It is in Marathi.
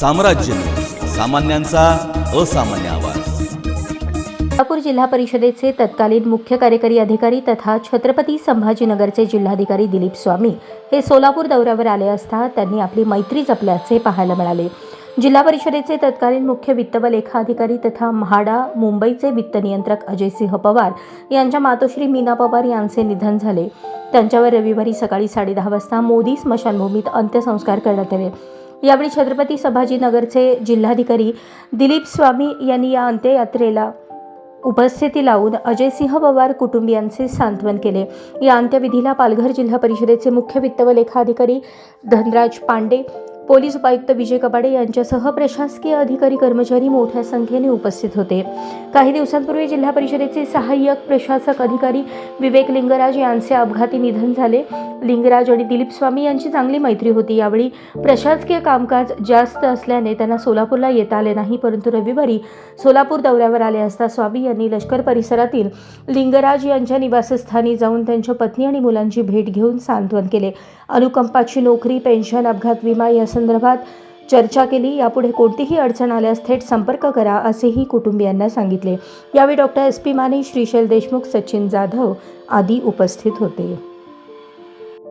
साम्राज्य सामान्यांचा असामान्य आवाज. सोलापूर जिल्हा परिषदेचे तत्कालीन मुख्य कार्यकारी अधिकारी तथा छत्रपती संभाजीनगरचे जिल्हाधिकारी दिलीप स्वामी हे सोलापूर दौऱ्यावर आले असता त्यांनी आपली मैत्री जपल्याचे पाहायला मिळाले. जिल्हा परिषदेचे तत्कालीन मुख्य वित्त व लेखा अधिकारी तथा म्हाडा मुंबईचे वित्त नियंत्रक अजयसिंह पवार यांच्या मातोश्री मीना पवार यांचे निधन झाले. त्यांच्यावर रविवारी सकाळी साडेदहा वाजता मोदी स्मशानभूमीत अंत्यसंस्कार करण्यात आले. यावेळी छत्रपती संभाजीनगरचे जिल्हाधिकारी दिलीप स्वामी यांनी या अंत्ययात्रेला उपस्थिती लावून अजयसिंह पवार कुटुंबियांचे सांत्वन केले. या अंत्यविधीला पालघर जिल्हा परिषदेचे मुख्य वित्त व लेखाधिकारी धनराज पांडे पोलीस उपायुक्त विजय कबाडे यांच्यासह प्रशासकीय अधिकारी कर्मचारी मोठ्या संख्येने उपस्थित होते. काही दिवसांपूर्वी जिल्हा परिषदेचे सहाय्यक प्रशासक अधिकारी विवेक लिंगराज यांचे अपघाती निधन झाले. लिंगराज आणि दिलीप स्वामी यांची चांगली मैत्री होती. यावेळी प्रशासकीय कामकाज जास्त असल्याने त्यांना सोलापूरला येता आले नाही परंतु रविवारी सोलापूर दौऱ्यावर आले असता स्वामी यांनी लष्कर परिसरातील लिंगराज यांच्या निवासस्थानी जाऊन त्यांच्या पत्नी आणि मुलांची भेट घेऊन सांत्वन केले. अनुकंपाची नोकरी पेन्शन अपघात विमा या संदर्भात चर्चा केली. यापुढे कोणतीही अडचण आल्यास थेट संपर्क करा असेही कुटुंबियांना सांगितले. यावेळी doctor S P Mane Shrishail Deshmukh Sachin Jadhav आदी उपस्थित होते.